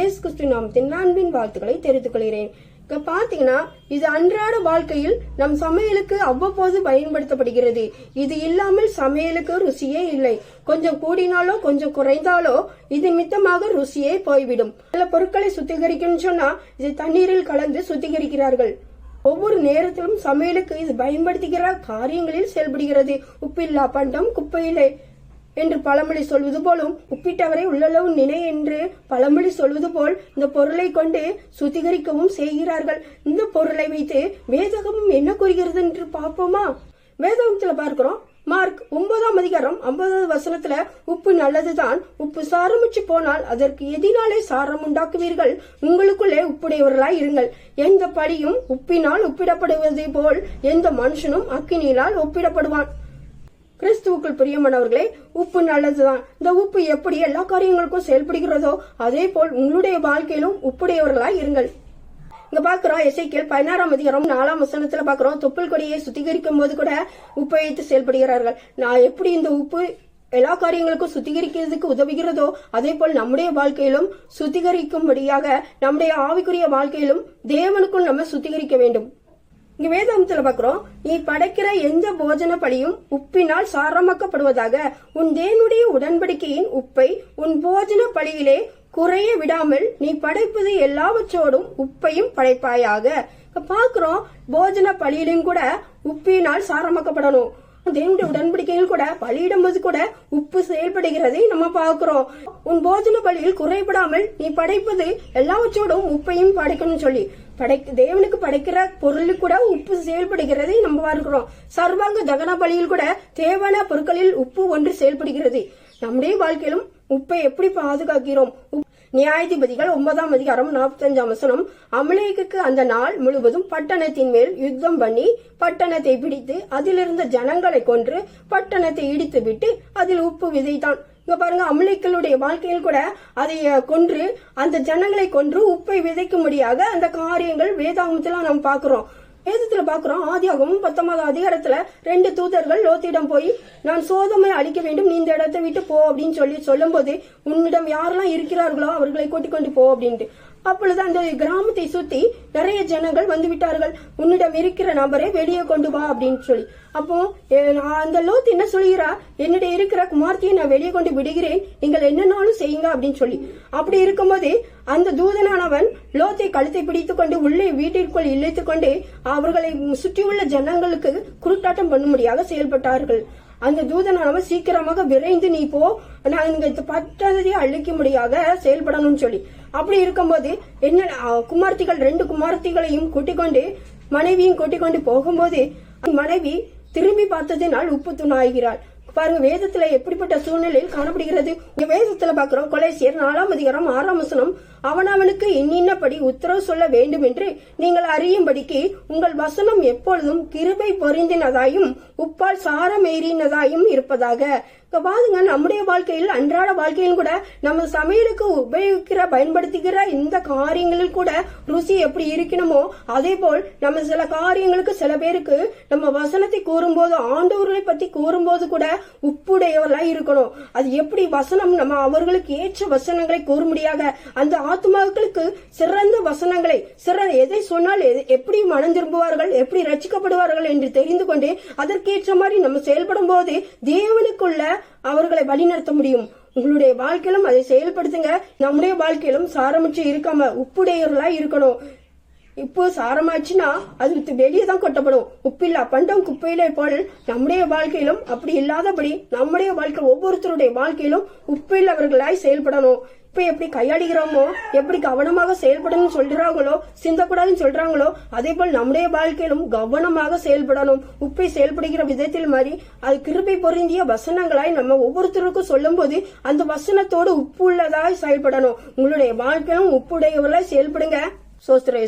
இயேசு கிறிஸ்து நாமத்தின் அன்பின் வாழ்த்துக்களை தெரிவித்துக் கொள்கிறேன். இப்ப பாத்தீங்கன்னா இது அன்றாட வாழ்க்கையில் நம் சமையலுக்கு அவ்வப்போது பயன்படுத்தப்படுகிறது. இது இல்லாமல் சமையலுக்கு ருசியே இல்லை. கொஞ்சம் கூடினாலோ கொஞ்சம் குறைந்தாலோ இது மித்தமாக ருசியே போய்விடும். சில பொருட்களை சுத்திகரிக்கணும்னு சொன்னா இது தண்ணீரில் கலந்து சுத்திகரிக்கிறார்கள். ஒவ்வொரு நேரத்திலும் சமையலுக்கு இது பயன்படுத்துகிற காரியங்களில் செயல்படுகிறது. உப்பில்லா பண்டம் குப்பையிலே. என்று பழமொழி சொல்வது போலும் உப்பிட்டவரை உள்ளளவு நினை என்று பழமொழி சொல்வது போல் இந்த பொருளை கொண்டு சுத்திகரிக்கவும் செய்கிறார்கள். இந்த பொருளை வைத்து வேதகமும் என்ன கூறுகிறது என்று பார்ப்போமா? வேதகத்துல பார்க்கிறோம். மார்க் ஒன்பதாம் அதிகாரம் ஐம்பதாவது வசனத்துல உப்பு நல்லதுதான் உப்பு சாரமிச்சு போனால் அதற்கு எதினாலே சாரம் உண்டாக்குவீர்கள். உங்களுக்குள்ளே உப்புடையவர்களாய் இருங்கள். எந்த பழியும் உப்பினால் ஒப்பிடப்படுவதை போல் எந்த மனுஷனும் அக்கினியினால் ஒப்பிடப்படுவான். கிறிஸ்துவுக்குள் பிரியமானவர்களே உப்பு நல்லதுதான். இந்த உப்பு எப்படி எல்லா காரியங்களுக்கும் செயல்படுகிறதோ அதே போல் உங்களுடைய வாழ்க்கையிலும் உப்புடையவர்களாய் இருங்கள். இங்க பாக்குறோம் எசைக்கியல் பதினாறாம் அதிகாரம் நாலாம் வசனத்துல பாக்குறோம் தொப்புள் கொடியை சுத்திகரிக்கும் போது கூட உப்பை வைத்து செயல்படுகிறார்கள். நான் எப்படி இந்த உப்பு எல்லா காரியங்களுக்கும் சுத்திகரிக்கிறதுக்கு உதவுகிறதோ அதே போல் நம்முடைய வாழ்க்கையிலும் சுத்திகரிக்கும்படியாக நம்முடைய ஆவிக்குரிய வாழ்க்கையிலும் தேவனுக்குள் நம்ம சுத்திகரிக்க வேண்டும். இங்க வேதாந்தத்துல பாக்குறோம் நீ படைக்கிற எந்த போஜன பலியும் உப்பினால் சாரமாக்கப்படுவதாக. உன் தேனுடைய உடன்படிக்கையின் உப்பை உன் போஜன பலியிலே குறைய விடாமல் நீ படைப்பது எல்லாவற்றோடும் உப்பையும் படைப்பாயாக. பாக்குறோம் போஜன பலியிலும் கூட உப்பினால் சாரமாக்கப்படணும். தேவனுடைய உடன்படிக்கையில் கூட பலியிடும்போது கூட உப்பு செயல்படுகிறதை நம்ம பார்க்கிறோம் உன் போஜன பலியில் குறைபடாமல் நீ படைப்பது எல்லாவற்றோடும் உப்பையும் படைக்கணும்னு சொல்லி. படை தேவனுக்கு படைக்கிற பொருள் கூட உப்பு செயல்படுகிறதை நம்ம பார்க்கிறோம் சர்வாங்க தகன பலியில் கூட தேவையான பொருட்களில் உப்பு ஒன்று செயல்படுகிறது. நம்முடைய வாழ்க்கையிலும் உப்பை எப்படி பாதுகாக்கிறோம்? உப்- நியாயாதிபதிகள் ஒன்பதாம் அதிகாரம் நாற்பத்தஞ்சாம் வசனம் அமலேக்கு அந்த நாள் முழுவதும் பட்டணத்தின் மேல் யுத்தம் பண்ணி பட்டணத்தை பிடித்து அதிலிருந்த ஜனங்களை கொன்று பட்டணத்தை இடித்து விட்டு அதில் உப்பு விதைத்தான். இங்க பாருங்க அமலேக்களுடைய வாழ்க்கையில் கூட அதை கொன்று அந்த ஜனங்களை கொன்று உப்பை விதைக்கும்படியாக அந்த காரியங்கள் வேதாகமத்துல நாம் பார்க்கிறோம் வேதத்துல பாக்குறோம் ஆதியாகமும் பத்தொன்பதாம் அதிகாரத்துல ரெண்டு தூதர்கள் லோத்திடம் போய் நான் சோதமை அழிக்க வேண்டும் நீ இந்த இடத்தை விட்டு போ அப்படின்னு சொல்லி சொல்லும்போது உன்னிடம் யாரெல்லாம் இருக்கிறார்களோ அவர்களை கூட்டிக் கொண்டு போ அப்படின்ட்டு. அப்பொழுது அந்த கிராமத்தை சுத்தி நிறைய ஜனங்கள் வந்து விட்டார்கள் உன்னிடம் இருக்கிற நபரை வெளியே கொண்டு வா அப்படின்னு சொல்லி. அப்போ நான் அந்த லோத் என்ன சொல்கிறா என்னிடம் இருக்கிற குமார்த்தியை நான் வெளியே கொண்டு விடுகிறேன். நீங்கள் என்னன்னாலும் செய்யுங்க அப்படின்னு சொல்லி. அப்படி இருக்கும்போது அந்த தூதனானவன் லோத்தை கழுத்தை பிடித்துக் கொண்டு உள்ளே வீட்டிற்குள் இழுத்துக் கொண்டு அவர்களை சுற்றியுள்ள ஜனங்களுக்கு குருட்டாட்டம் பண்ணும்படியாக செயல்பட்டார்கள். அந்த தூதனானவன் சீக்கிரமாக விரைந்து நீ போ. நான் இங்க இந்த பட்டதை அழிக்கும்படியாக செயல்படணும்னு சொல்லி. அப்படி இருக்கும்போது என்ன குமார்த்திகள் ரெண்டு குமார்த்திகளையும் கூட்டிக் கொண்டு மனைவியும் கூட்டிக் கொண்டு போகும்போது மனைவி திரும்பி பார்த்ததினால் உப்பு துணாகிறாள் பாருங்க வேதத்துல எப்படிப்பட்ட சூழ்நிலையில் காணப்படுகிறது? இங்க வேதத்துல பாக்குறோம் கொலைசியர் நாலாம் அதிகாரம் ஆறாம் வசனம் அவனவனுக்கு இன்னின்னபடி உத்தரவு சொல்ல வேண்டும் என்று நீங்கள் அறியும்படிக்கு உங்கள் வசனம் எப்பொழுதும் கிருபை பொருந்தினதாயும் உப்பால் சாரமேறினதாயும் இருப்பதாக. பாருங்க நம்முடைய வாழ்க்கையில் அன்றாட வாழ்க்கையிலும் கூட நம்ம சமையலுக்கு உபயோகிக்கிற பயன்படுத்துகிற இந்த காரியங்களில் கூட ருசி எப்படி இருக்கணுமோ அதே போல் நம்ம சில காரியங்களுக்கு சில பேருக்கு நம்ம வசனத்தை கூறும்போது ஆண்டவர்களை பத்தி கூறும்போது கூட உப்புடையவர்களாய் இருக்கணும். அது எப்படி வசனம் நம்ம அவர்களுக்கு ஏற்ற வசனங்களை கூறும்படியாக அந்த ஆத்மாக்களுக்கு சிறந்த வசனங்களை சிறந்த எதை சொன்னால் எப்படி மனம் திரும்புவார்கள் எப்படி ரசிக்கப்படுவார்கள் என்று தெரிந்து கொண்டு அதற்கேற்ற மாதிரி நம்ம செயல்படும் போது தேவனுக்குள்ள அவர்களை வழிநடத்த முடியும். உங்களுடைய வாழ்க்கையிலும் அதை செயல்படுத்துங்க. நம்முடைய வாழ்க்கையிலும் சாரமிச்சு இருக்காம உப்புடையவர்களா இருக்கணும். இப்போ சாரமாச்சுன்னா அது வெளியே தான் கொட்டப்படும். உப்பில்லா பண்டம் குப்பையிலே போல் நம்முடைய வாழ்க்கையிலும் அப்படி இல்லாதபடி நம்முடைய வாழ்க்கை ஒவ்வொருத்தருடைய வாழ்க்கையிலும் உப்பில்லவர்களாய் செயல்படணும். இப்ப எப்படி கையாளுகிறோமோ? எப்படி கவனமாக செயல்படணும்னு சொல்றாங்களோ? சிந்தக்கூடாதுன்னு சொல்றாங்களோ? அதே போல் நம்முடைய வாழ்க்கையிலும் கவனமாக செயல்படணும். உப்பை செயல்படுகிற விதத்தில் மாதிரி அது கிருபை பொருந்திய வசனங்களாய் நம்ம ஒவ்வொருத்தருக்கும் சொல்லும்போது அந்த வசனத்தோடு உப்பு உள்ளதாய் செயல்படணும். உங்களுடைய வாழ்க்கையிலும் உப்புடையவர்களாய் செயல்படுங்க. சோஸ்திர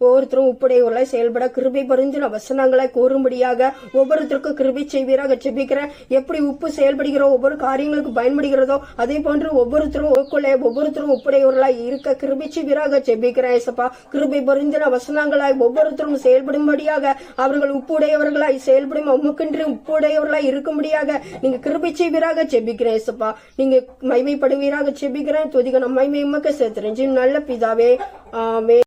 ஒவ்வொருத்தரும் உப்புடையவர்களாய் செயல்பட கிருபை பரிந்துன வசனங்களை கூறும்படியாக ஒவ்வொருத்தருக்கும் கிருபை செய்வீராக செபிக்கிறேன் எப்படி உப்பு செயல்படுகிறோ ஒவ்வொரு காரியங்களுக்கு பயன்படுகிறதோ அதே போன்று ஒவ்வொருத்தரும் உக்குள்ளே ஒவ்வொருத்தரும் உப்புடையவர்களாய் இருக்க கிருபை செய்வீராக செபிக்கிறேன் ஏசப்பா கிருபை பரிந்துன வசனங்களாய் ஒவ்வொருத்தரும் செயல்படும்படியாக அவர்கள் உப்புடையவர்களாய் செயல்படும் உமக்கென்று உப்புடையவர்களாய் இருக்கும்படியாக நீங்க கிருபை செய்வீராக செபிக்கிறேன் ஏசப்பா நீங்க மைமைப்படுவீராக செபிக்கிறேன் துதிக நம்ம மைமை உமக்கு சேர்த்துறேன் நல்ல பிதாவே. ஆமே